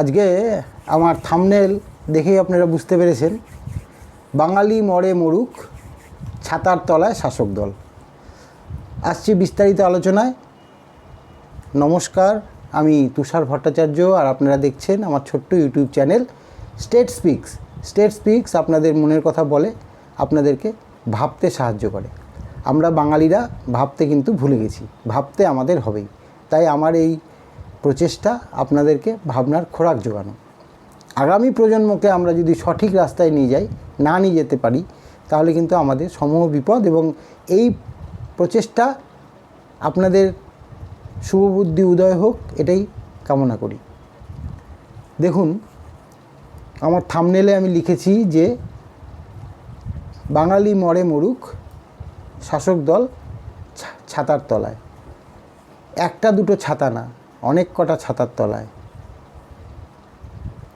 আজকে আমার থামনেল দেখেই আপনারা বুঝতে পেরেছেন। বাঙালি মরে মরুক, ছাতার তলায় শাসক দল। আসছি বিস্তারিত আলোচনায়। নমস্কার, আমি তুষার ভট্টাচার্য আর আপনারা দেখছেন আমার ছোট্ট YouTube channel state speaks state speaks আপনাদের মনের কথা বলে, আপনাদেরকে ভাবতে সাহায্য করে। আমরা বাঙালিরা ভাবতে কিন্তু ভুলে গেছি, ভাবতে আমাদের হবেই। তাই আমার এই প্রচেষ্টা আপনাদেরকে ভাবনার খোরাক জোগানো। আগামী প্রজন্মকে আমরা যদি সঠিক রাস্তায় নিয়ে যাই, না নিয়ে যেতে পারি, তাহলে কিন্তু আমাদের সমূহ বিপদ এবং এই প্রচেষ্টা আপনাদের শুভবুদ্ধি উদয় হোক, এটাই কামনা করি। দেখুন, আমার থামনেলে আমি লিখেছি যে, বাঙালি মরে মরুক, শাসক দল ছাতার তলায়। একটা দুটো ছাতা না। অনেক কটা ছাতার তলায়।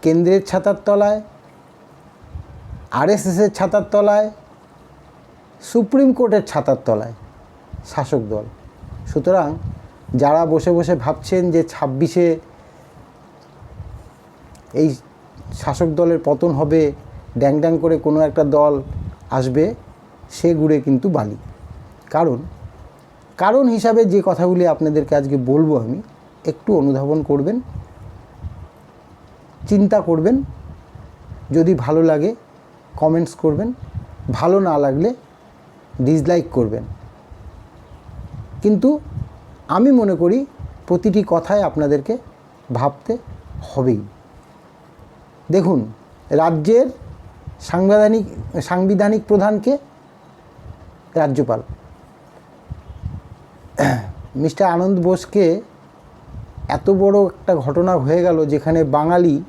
কেন্দ্রের ছাতার তলায়, আরএসএসের ছাতার তলায়, সুপ্রিম কোর্টের ছাতার তলায় শাসক দল। সুতরাং যারা বসে বসে ভাবছেন যে ছাব্বিশে এই শাসক দলের পতন হবে, ড্যাং ড্যাং করে কোনো একটা দল আসবে, সে গুড়ে কিন্তু বালি। কারণ কারণ হিসাবে যে কথাগুলি আপনাদেরকে আজকে বলব আমি একটু অনুধাবন করবেন, চিন্তা করবেন, যদি ভালো লাগে কমেন্টস করবেন, ভালো না লাগলে ডিসলাইক করবেন। কিন্তু আমি মনে করি প্রতিটি কথায় আপনাদেরকে ভাবতে হবেই। দেখুন, রাজ্যের সাংবিধানিক সাংবিধানিক প্রধানকে রাজ্যপাল। মিস্টার আনন্দ বোসকে এত বড় একটা ঘটনা হয়ে গেল যেখানে বাঙালি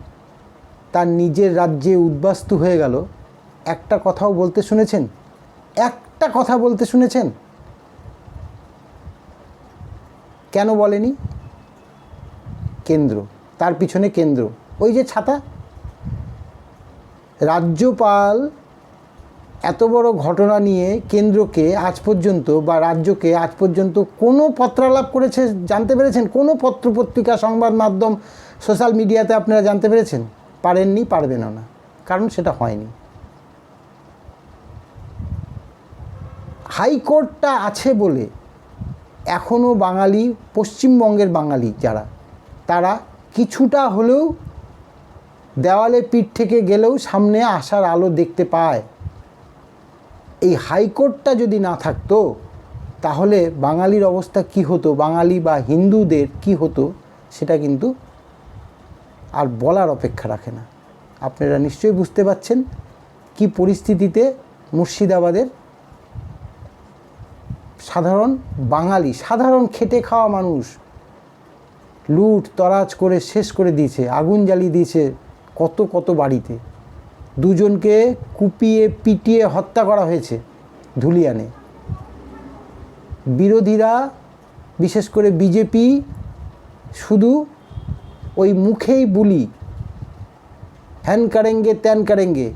তার নিজের রাজ্যে উদ্বাস্তু হয়ে গেল। একটা কথাও বলতে শুনেছেন? একটা কথা বলতে শুনেছেন? কেন বলেনি? কেন্দ্র, তার পিছনে কেন্দ্র। ওই যে ছাতা। রাজ্যপাল এত বড় ঘটনা নিয়ে কেন্দ্রকে আজ পর্যন্ত বা রাজ্যকে আজ পর্যন্ত কোনো পত্রালাপ করেছে জানতে পেরেছেন? কোনো পত্রপত্রিকা, সংবাদ মাধ্যম, সোশ্যাল মিডিয়াতে আপনারা জানতে পেরেছেন? পারেননি, পারবেনও না। কারণ সেটা হয়নি। হাইকোর্টটা আছে বলে এখনও বাঙালি, পশ্চিমবঙ্গের বাঙালি যারা, তারা কিছুটা হলেও দেওয়ালে পিঠ থেকে গেলেও সামনে আসার আলো দেখতে পায়। এই হাইকোর্টটা যদি না থাকতো, তাহলে বাঙালির অবস্থা কি হতো? বাঙালি বা হিন্দুদের কি হতো? সেটা কিন্তু আর বলার অপেক্ষা রাখে না। আপনারা নিশ্চয়ই বুঝতে পাচ্ছেন কি পরিস্থিতিতে মুর্শিদাবাদের সাধারণ বাঙালি, সাধারণ খেটে খাওয়া মানুষ লুট, তরাজ করে, শেষ করে দিয়েছে, আগুন জ্বালিয়ে দিয়েছে কত কত বাড়িতে। দুজনকে কুপিয়ে, পিটিয়ে হত্যা করা হয়েছে ধুলিয়ানে। বিরোধীরা, বিশেষ করে বিজেপি, শুধু ওই মুখেই বুলি, হ্যান কারেঙ্গে, ত্যান কারেঙ্গে,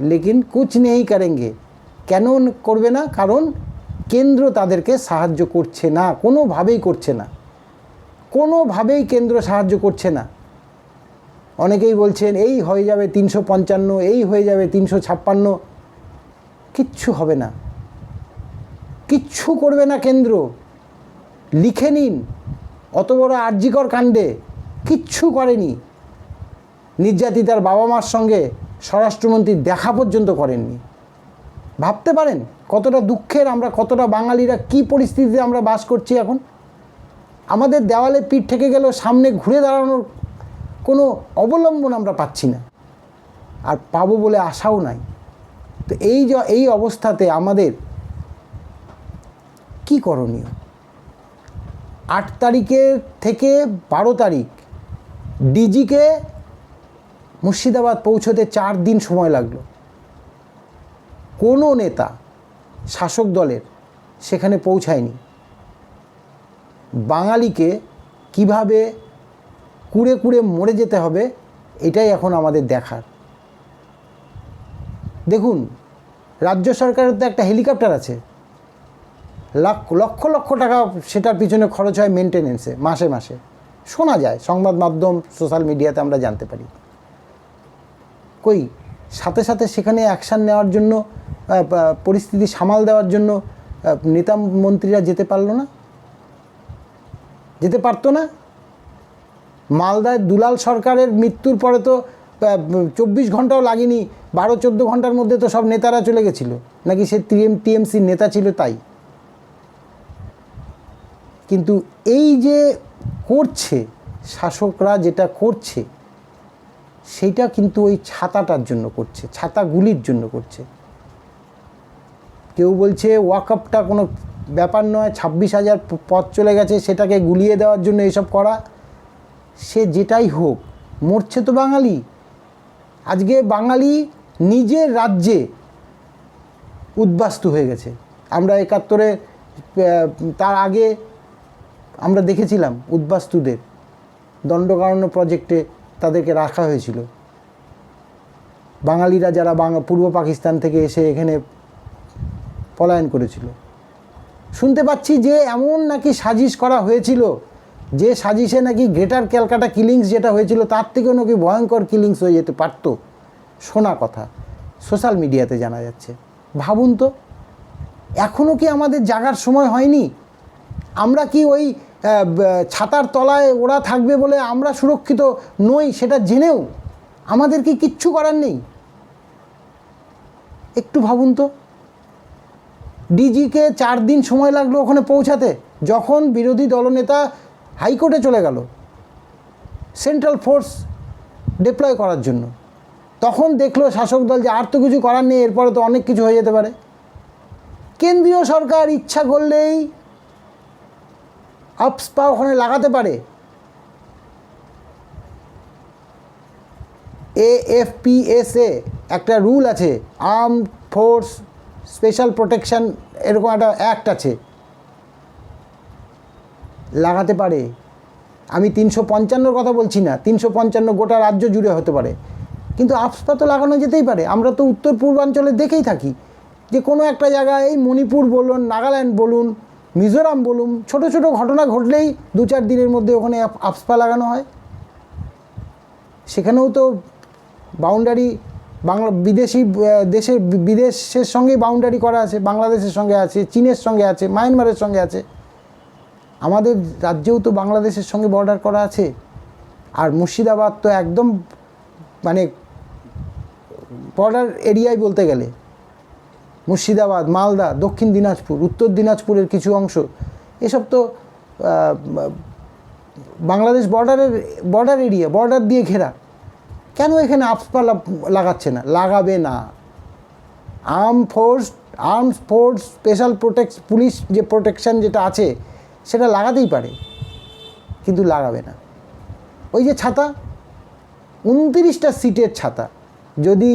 লেকিন কুচ নেই কারেঙ্গে। কেন করবে না? কারণ কেন্দ্র তাদেরকে সাহায্য করছে না, কোনোভাবেই করছে না। কোনোভাবেই কেন্দ্র সাহায্য করছে না। অনেকেই বলছেন, এই হয়ে যাবে তিনশো পঞ্চান্ন, এই হয়ে যাবে তিনশো ছাপ্পান্ন। কিচ্ছু হবে না। কিচ্ছু করবে না কেন্দ্র। লিখে নিন। অত বড় আর্যিকর কাণ্ডে কিচ্ছু করেনি। নির্যাতিতার বাবা মার সঙ্গে স্বরাষ্ট্রমন্ত্রী দেখা পর্যন্ত করেননি। ভাবতে পারেন কতটা দুঃখের আমরা, কতটা বাঙালিরা কি পরিস্থিতিতে আমরা বাস করছি এখন? আমাদের দেওয়ালে পিঠ থেকে গেলেও সামনে ঘুরে দাঁড়ানোর কোনো অবলম্বন আমরা পাচ্ছি না। আর পাবো বলে আশাও নাই। তো এই যে, এই অবস্থাতে আমাদের কি করণীয়? আট তারিখের থেকে বারো তারিখ ডিজিকে মুর্শিদাবাদ পৌঁছতে চার দিন সময় লাগল। কোনো নেতা, শাসক দলের সেখানে পৌঁছায়নি। বাঙালিকে কীভাবে কুড়ে কুড়ে মরে যেতে হবে, এটাই এখন আমাদের দেখার। দেখুন, রাজ্য সরকারের তো একটা হেলিকপ্টার আছে। লাখ, লক্ষ লক্ষ টাকা সেটার পিছনে খরচ হয় মেনটেনেন্সে মাসে মাসে। শোনা যায়, সংবাদ মাধ্যম সোশ্যাল মিডিয়াতে আমরা জানতে পারি। কই, সাথে সাথে সেখানে অ্যাকশান নেওয়ার জন্য পরিস্থিতি সামাল দেওয়ার জন্য নেতা মন্ত্রীরা যেতে পারল না? যেতে পারতো না? মালদায় দুলাল সরকারের মৃত্যুর পরে তো চব্বিশ ঘন্টাও লাগেনি, বারো চোদ্দ ঘণ্টার মধ্যে তো সব নেতারা চলে গেছিল। নাকি সে টিএম টিএমসির নেতা ছিল তাই? কিন্তু এই যে করছে, শাসকরা যেটা করছে সেইটা কিন্তু ওই ছাতাটার জন্য করছে, ছাতাগুলির জন্য করছে। কেউ বলছে ওয়াকআপটা কোনো ব্যাপার নয়, ছাব্বিশ হাজার পথ চলে গেছে, সেটাকে গুলিয়ে দেওয়ার জন্য এসব করা। সে যেটাই হোক, মরছে তো বাঙালি। আজকে বাঙালি নিজের রাজ্যে উদ্বাস্তু হয়ে গেছে। আমরা একাত্তরে তার আগে আমরা দেখেছিলাম উদ্বাস্তুদের। দণ্ডকারণ্য প্রজেক্টে তাদেরকে রাখা হয়েছিল। বাঙালিরা যারা বাংলা পূর্ব পাকিস্তান থেকে এসে এখানে পলায়ন করেছিল। শুনতে পাচ্ছি যে এমন নাকি সাজিশ করা হয়েছিল যে সাজিশে নাকি গ্রেটার ক্যালকাটা কিলিংস যেটা হয়েছিল, তার থেকেও নাকি ভয়ঙ্কর কিলিংস হয়ে যেতে পারতো। শোনা কথা, সোশ্যাল মিডিয়াতে জানা যাচ্ছে। ভাবুন তো এখনও কি আমাদের জাগার সময় হয়নি? আমরা কি ওই ছাতার তলায় ওরা থাকবে বলে আমরা সুরক্ষিত নই সেটা জেনেও? আমাদের কি কিচ্ছু করার নেই? একটু ভাবুন তো। ডিজিকে চার দিন সময় লাগল ওখানে পৌঁছাতে। যখন বিরোধী দলনেতা হাইকোর্টে চলে গেল। সেন্ট্রাল ফোর্স ডিপ্লয় করার জন্য। তখন দেখল শাসক দল যে আর তো কিছু করার নেই, এরপরে তো অনেক কিছু হয়ে যেতে পারে। কেন্দ্রীয় সরকার ইচ্ছা করলেই আপসপা ওখানে লাগাতে পারে। এএফপিএসএ একটা রুল আছে আর্ম ফোর্স স্পেশাল প্রোটেকশন, এরকম একটা অ্যাক্ট আছে। লাগাতে পারে। আমি তিনশো পঞ্চান্নর কথা বলছি না, তিনশো পঞ্চান্ন গোটা রাজ্য জুড়ে হতে পারে। কিন্তু আপসপা তো লাগানো যেতেই পারে। আমরা তো উত্তর পূর্বাঞ্চলে দেখেই থাকি যে কোনো একটা জায়গায় এই মণিপুর বলুন, নাগাল্যান্ড বলুন, মিজোরাম বলুন, ছোট ছোট ঘটনা ঘটলেই দু চার দিনের মধ্যে ওখানে আপসপা লাগানো হয়। সেখানেও তো বাউন্ডারি বাংলা বিদেশি দেশের বিদেশের সঙ্গেই বাউন্ডারি করা আছে, বাংলাদেশের সঙ্গে আছে, চীনের সঙ্গে আছে, মায়ানমারের সঙ্গে আছে। আমাদের রাজ্যেও তো বাংলাদেশের সঙ্গে বর্ডার করা আছে। আর মুর্শিদাবাদ তো একদম মানে বর্ডার এরিয়ায় বলতে গেলে। মুর্শিদাবাদ, মালদা, দক্ষিণ দিনাজপুর, উত্তর দিনাজপুরের কিছু অংশ। এসব তো বাংলাদেশ বর্ডারের বর্ডার এরিয়া বর্ডার দিয়ে ঘেরা। কেন এখানে লা- লাগাচ্ছে না? লাগাবে না। Arm force arms force special protect police যে প্রোটেকশন যেটা আছে সেটা লাগাতেই পারে, কিন্তু লাগাবে না। ওই যে ছাতা, উনতিরিশটা সিটের ছাতা, যদি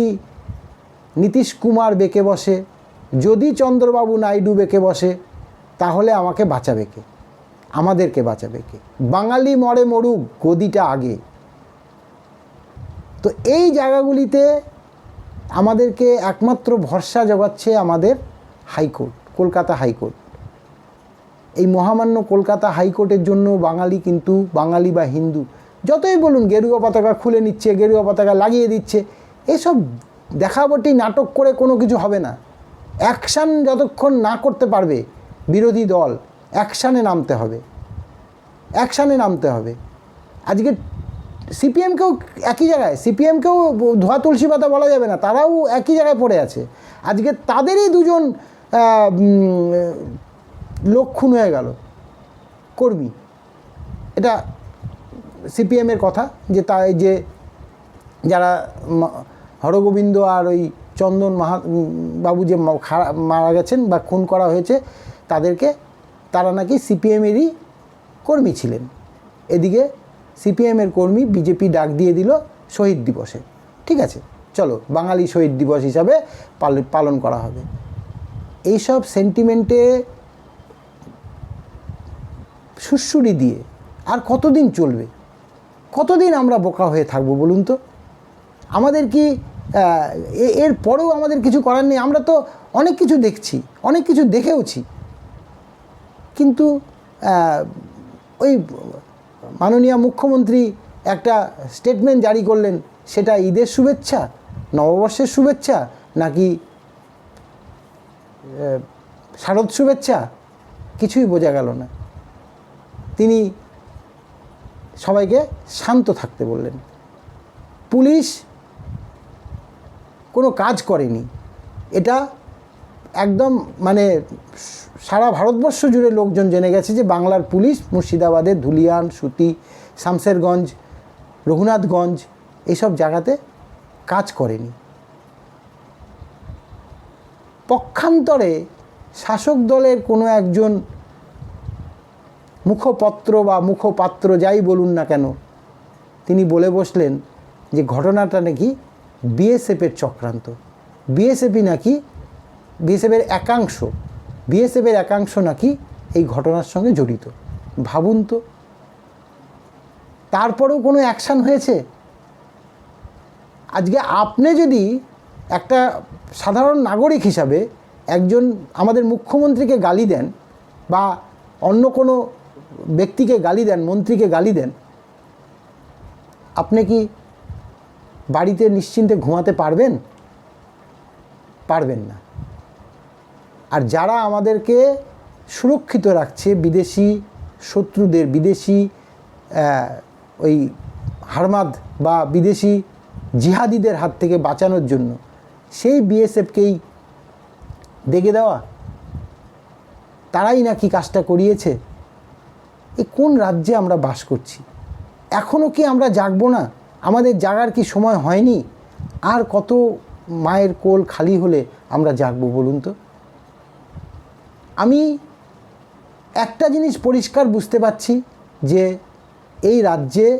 নীতিশ কুমার বেঁকে বসে, যদি চন্দ্রবাবু নাইডু বেঁকে বসে, তাহলে আমাকে বাঁচাবে কে? আমাদেরকে বাঁচাবে কে? বাঙালি মরে মরুক গদিটা আগে। তো এই জায়গাগুলিতে আমাদেরকে একমাত্র ভরসা জোগাচ্ছে আমাদের হাইকোর্ট, কলকাতা হাইকোর্ট। এই মহামান্য কলকাতা হাইকোর্টের জন্য বাঙালি কিন্তু বাঙালি বা হিন্দু। যতই বলুন, গেরুয়া পতাকা খুলে নিচ্ছে, গেরুয়া পতাকা লাগিয়ে দিচ্ছে, এসব দেখাবটি নাটক করে কোনো কিছু হবে না। অ্যাকশান যতক্ষণ না করতে পারবে বিরোধী দল, অ্যাকশানে নামতে হবে। অ্যাকশানে নামতে হবে। আজকে সিপিএমকেও একই জায়গায়, সিপিএমকেও ধোয়া তুলসী পাতা বলা যাবে না, তারাও একই জায়গায় পড়ে আছে। আজকে তাদেরই দুজন আহ, উম, লোক খুন হয়ে গেল। কর্মী। এটা সিপিএমের কথা যে তা এই যে যারা হরগোবিন্দ আর ওই চন্দন মাহা বাবু যে মারা গেছেন বা খুন করা হয়েছে তাদেরকে তারা নাকি সিপিএমেরই কর্মী ছিলেন। এদিকে সিপিএমের কর্মী বিজেপি ডাক দিয়ে দিল শহীদ দিবসে। ঠিক আছে চলো বাঙালি শহীদ দিবস হিসাবে পাল- পালন করা হবে। এইসব সেন্টিমেন্টে সুশ্রুরি দিয়ে আর কতদিন চলবে? কতদিন আমরা বোকা হয়ে থাকব বলুন তো? আমাদের কি এর পরেও আমাদের কিছু করার নেই। আমরা তো অনেক কিছু দেখছি, অনেক কিছু দেখেওছি। কিন্তু ওই মাননীয় মুখ্যমন্ত্রী একটা স্টেটমেন্ট জারি করলেন, সেটা ঈদের শুভেচ্ছা, নববর্ষের শুভেচ্ছা, নাকি শারদ শুভেচ্ছা? কিছুই বোঝা গেল না। তিনি সবাইকে শান্ত থাকতে বললেন। পুলিশ কোনো কাজ করেনি। এটা একদম মানে সারা ভারতবর্ষ জুড়ে লোকজন জেনে গেছে যে বাংলার পুলিশ মুর্শিদাবাদে ধুলিয়ান, সুতি, শামসেরগঞ্জ, রঘুনাথগঞ্জ এইসব জায়গাতে কাজ করেনি। পক্ষান্তরে শাসক দলের কোনো একজন মুখপত্র বা মুখপাত্র যাই বলুন না কেন, তিনি বলে বসলেন যে ঘটনাটা নাকি বিএসএফের চক্রান্ত। বিএসএফই নাকি, বিএসএফের একাংশ বিএসএফের একাংশ নাকি এই ঘটনার সঙ্গে জড়িত। ভাবুন তো। তারপরেও কোনো অ্যাকশান হয়েছে? আজকে আপনি যদি একটা সাধারণ নাগরিক হিসাবে একজন আমাদের মুখ্যমন্ত্রীকে গালি দেন বা অন্য কোনো ব্যক্তিকে গালি দেন, মন্ত্রীকে গালি দেন, আপনি কি বাড়িতে নিশ্চিন্তে ঘুমাতে পারবেন? পারবেন না। আর যারা আমাদেরকে সুরক্ষিত রাখছে, বিদেশি শত্রুদের, বিদেশি ওই হারমাদ বা বিদেশি জিহাদিদের হাত থেকে বাঁচানোর জন্য, সেই বিএসএফকেই ডেকে দেওয়া? তারাই নাকি কাজটা করিয়েছে? এ কোন রাজ্যে আমরা বাস করছি? এখনও কি আমরা জাগবো না? আমাদের জাগার কি সময় হয়নি? আর কত মায়ের কোল খালি হলে আমরা জাগবো বলুন তো? আমি একটা জিনিস পরিষ্কার বুঝতে পারছি যে এই রাজ্যে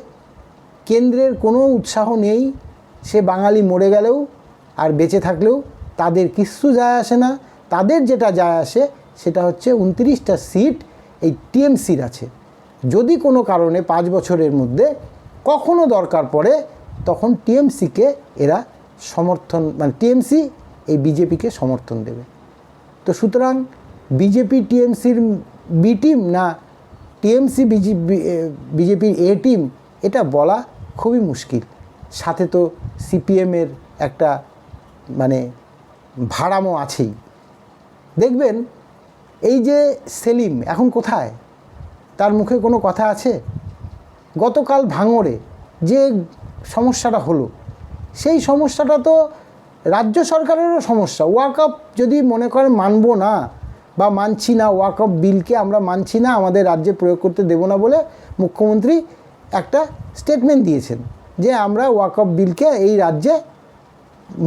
কেন্দ্রের কোনো উৎসাহ নেই, সে বাঙালি মরে গেলেও আর বেঁচে থাকলেও, তাদের কিচ্ছু যায় আসে না। তাদের যেটা যায় আসে, সেটা হচ্ছে উনত্রিশটা সিট, এই টিএমসির আছে। যদি কোনো কারণে পাঁচ বছরের মধ্যে কখনো দরকার পড়ে, তখন টিএমসিকে এরা সমর্থন মানে টিএমসি এই বিজেপিকে সমর্থন দেবে। তো সুতরাং বিজেপি, টিএমসির বি টিম না টিএমসি বিজেপির এ টিম এটা বলা খুবই মুশকিল। সাথে তো সিপিএমের একটা মানে ভাড়ামো আছেই। দেখবেন, এই যে সেলিম এখন কোথায়? তার মুখে কোনো কথা আছে? গতকাল ভাঙড়ে যে সমস্যাটা হলো, সেই সমস্যাটা তো রাজ্য সরকারেরও সমস্যা। ওয়াকআপ যদি মনে করেন মানব না বা মানছি না ওয়াকআপ বিলকে আমরা মানছি না, আমাদের রাজ্যে প্রয়োগ করতে দেবো না বলে মুখ্যমন্ত্রী একটা স্টেটমেন্ট দিয়েছেন যে আমরা ওয়াকআপ বিলকে এই রাজ্যে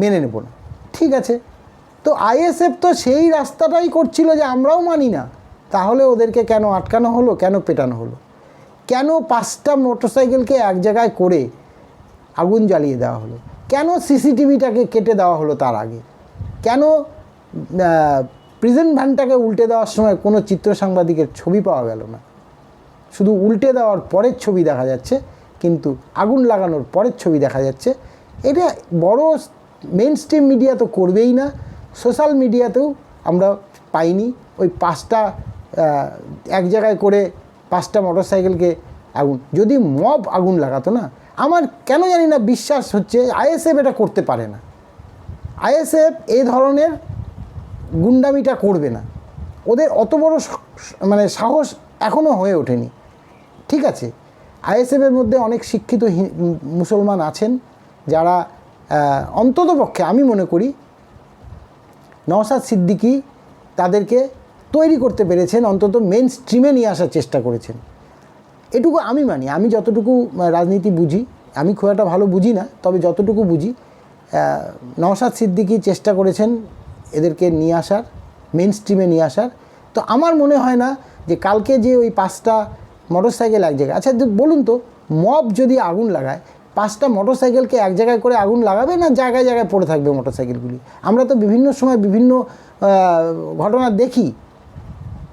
মেনে নেব না। ঠিক আছে? তো আইএসএফ তো সেই রাস্তাটাই করছিল যে আমরাও মানি না। তাহলে ওদেরকে কেন আটকানো হলো? কেন পেটানো হলো? কেন পাঁচটা মোটরসাইকেলকে এক জায়গায় করে আগুন জ্বালিয়ে দেওয়া হলো? কেন সিসিটিভিটাকে কেটে দেওয়া হলো তার আগে? কেন প্রিজেন্ট ভ্যানটাকে উল্টে দেওয়ার সময় কোনো চিত্র সাংবাদিকের ছবি পাওয়া গেল না? শুধু উল্টে দেওয়ার পরের ছবি দেখা যাচ্ছে, কিন্তু আগুন লাগানোর পরের ছবি দেখা যাচ্ছে। এটা বড় মেন স্ট্রিম মিডিয়া তো করবেই না। সোশ্যাল মিডিয়াতেও আমরা পাইনি। ওই পাঁচটা এক জায়গায় করে পাঁচটা মোটরসাইকেলকে আগুন। যদি মব আগুন লাগাতো না, আমার কেন জানি না বিশ্বাস হচ্ছে আইএসএফ এটা করতে পারে না। আইএসএফ এই ধরনের গুন্ডামিটা করবে না। ওদের অত বড় মানে সাহস এখনও হয়ে ওঠেনি। ঠিক আছে আইএসএফের মধ্যে অনেক শিক্ষিত মুসলমান আছেন যারা অন্তত পক্ষে আমি মনে করি নওসাদ সিদ্দিকি তাদেরকে তৈরি করতে পেরেছেন, অন্তত মেন স্ট্রিমে নিয়ে আসার চেষ্টা করেছেন। এটুকু আমি মানি, আমি যতটুকু রাজনীতি বুঝি, আমি খুব একটা ভালো বুঝি না, তবে যতটুকু বুঝি নওশাদ সিদ্দিকী চেষ্টা করেছেন এদেরকে নিয়ে আসার মেন স্ট্রিমে নিয়ে আসার। তো আমার মনে হয় না যে কালকে যে ওই পাঁচটা মোটরসাইকেল এক জায়গায় আচ্ছা বলুন তো মব যদি আগুন লাগায়, পাঁচটা মোটরসাইকেলকে এক জায়গায় করে আগুন লাগাবে না জায়গায় জায়গায় পড়ে থাকবে মোটরসাইকেলগুলি আমরা তো বিভিন্ন সময় বিভিন্ন ঘটনা দেখি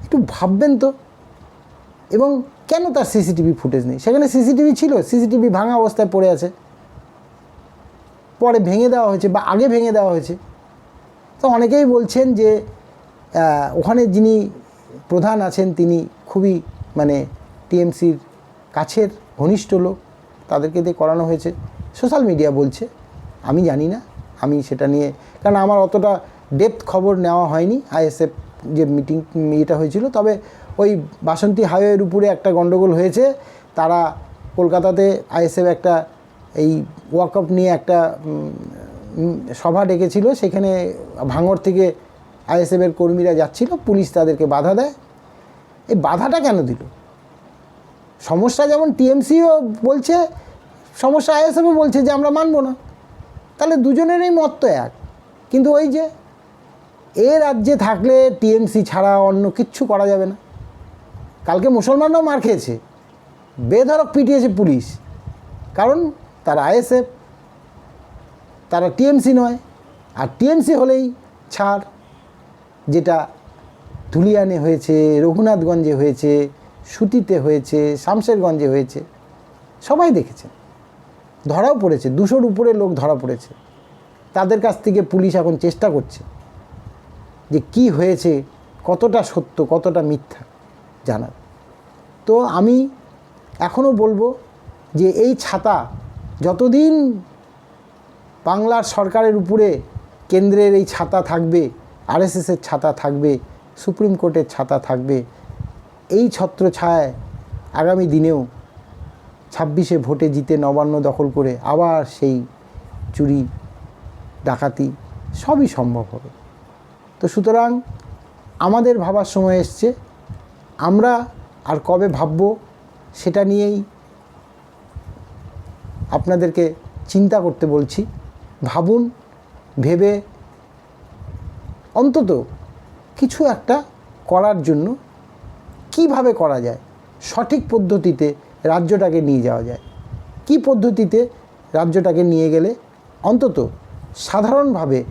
একটু ভাববেন তো। এবং কেন তার সিসিটিভি ফুটেজ নেই? সেখানে সিসিটিভি ছিল, সিসিটিভি ভাঙা অবস্থায় পড়ে আছে। পরে ভেঙে দেওয়া হয়েছে বা আগে ভেঙে দেওয়া হয়েছে। তো অনেকেই বলছেন যে ওখানে যিনি প্রধান আছেন, তিনি খুবই মানে টিএমসির কাছের ঘনিষ্ঠ লোক। তাদেরকে দিয়ে করানো হয়েছে। সোশ্যাল মিডিয়া বলছে, আমি জানি না, আমি সেটা নিয়ে, কারণ আমার অতটা ডেপথ খবর নেওয়া হয়নি, আইএসএফ যে মিটিং এটা হয়েছিল, তবে ওই বাসন্তী হাইওয়ের উপরে একটা গণ্ডগোল হয়েছে। তারা কলকাতাতে আইএসএফ একটা এই ওয়াকআপ নিয়ে একটা সভা ডেকেছিল। সেখানে ভাঙর থেকে আইএসএফের কর্মীরা যাচ্ছিল, পুলিশ তাদেরকে বাধা দেয়। এই বাধাটা কেন দিল? সমস্যা যেমন টিএমসিও বলছে, সমস্যা আইএসএফও বলছে যে আমরা মানবো না। তাহলে দুজনেরই মত তো এক। কিন্তু ওই যে এ রাজ্যে থাকলে টিএমসি ছাড়া অন্য কিচ্ছু করা যাবে না। কালকে মুসলমানরাও মার খেয়েছে। বেধরক পিটিয়েছে পুলিশ। কারণ তারা আইএসএফ, তারা টিএমসি নয়। আর টিএমসি হলেই ছাড়, যেটা ধুলিয়ানে হয়েছে, রঘুনাথগঞ্জে হয়েছে, সুতিতে হয়েছে, শামশেরগঞ্জে হয়েছে, সবাই দেখেছেন ধরাও পড়েছে। দুশোর উপরে লোক ধরা পড়েছে। তাদের কাছ থেকে পুলিশ এখন চেষ্টা করছে। যে কি হয়েছে, কতটা সত্য, কতটা মিথ্যা জানার। তো আমি এখনও বলব যে এই ছাতা যতদিন বাংলার সরকারের উপরে কেন্দ্রের এই ছাতা থাকবে আরএসএসের ছাতা থাকবে, সুপ্রিম কোর্টের ছাতা থাকবে, এই ছত্র ছায় আগামী দিনেও ছাব্বিশে ভোটে জিতে নবান্ন দখল করে আবার সেই চুরি, ডাকাতি সবই সম্ভব হবে। তো সুতরাং আমাদের ভাবার সময় এসছে। আমরা আর কবে ভাববো সেটা নিয়েই আপনাদেরকে চিন্তা করতে বলছি। ভাবুন, ভেবে অন্তত কিছু একটা করার জন্য কীভাবে করা যায়? সঠিক পদ্ধতিতে রাজ্যটাকে নিয়ে যাওয়া যায়। কি পদ্ধতিতে রাজ্যটাকে নিয়ে গেলে অন্তত সাধারণভাবে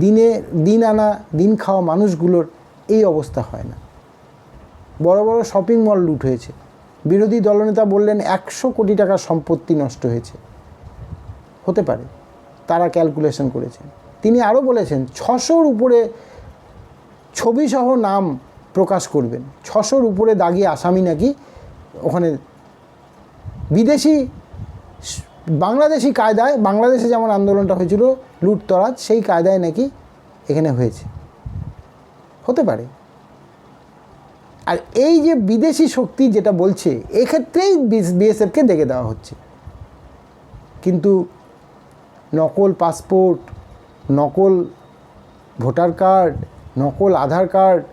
দিনে, দিন আনা, দিন খাওয়া মানুষগুলোর এই অবস্থা হয় না। বড় বড় শপিং মল লুট হয়েছে। বিরোধী দলনেতা বললেন, একশো কোটি টাকার সম্পত্তি নষ্ট হয়েছে। হতে পারে, তারা ক্যালকুলেশন করেছেন তিনি আরও বলেছেন, ছশোর উপরে ছবিসহ নাম প্রকাশ করবেন। ছশোর উপরে দাগি আসামি নাকি ওখানে বিদেশি বাংলাদেশি কায়দায়, বাংলাদেশে যেমন আন্দোলনটা হয়েছিল, লুটতরাজ, সেই কায়দায় নাকি এখানে হয়েছে। হতে পারে। আর এই যে বিদেশি শক্তি যেটা বলছে, এক্ষেত্রেই বিএসএফকে দেখে দেওয়া হচ্ছে। কিন্তু নকল পাসপোর্ট, নকল ভোটার কার্ড, নকল আধার কার্ড,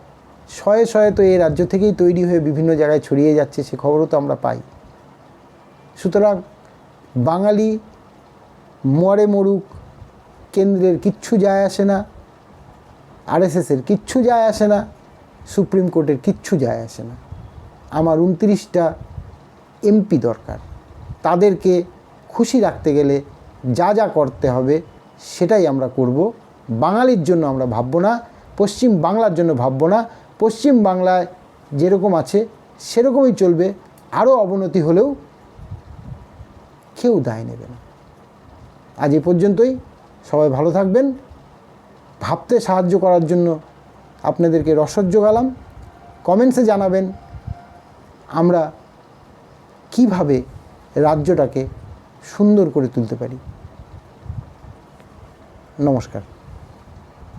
শয়ে শয়ে তো এই রাজ্য থেকেই তৈরি হয়ে বিভিন্ন জায়গায় ছড়িয়ে যাচ্ছে, সে খবরও তো আমরা পাই। সুতরাং বাঙালি মরে মরুক কেন্দ্রের কিচ্ছু যায় আসে না আরএসএসের কিচ্ছু যায় আসে না সুপ্রিম কোর্টের কিচ্ছু যায় আসে না। আমার উনত্রিশটা এমপি দরকার। তাদেরকে খুশি রাখতে গেলে যা যা করতে হবে সেটাই আমরা করব। বাঙালির জন্য আমরা ভাববো না, পশ্চিম বাংলার জন্য ভাববো না। পশ্চিম বাংলায় যেরকম আছে সেরকমই চলবে। আরও অবনতি হলেও কেউ দায় নেবে না। আজ এ পর্যন্তই। সবাই ভালো থাকবেন। ভাবতে সাহায্য করার জন্য আপনাদেরকে রসদ জোগালাম কমেন্টসে জানাবেন আমরা কীভাবে রাজ্যটাকে সুন্দর করে তুলতে পারি। নমস্কার।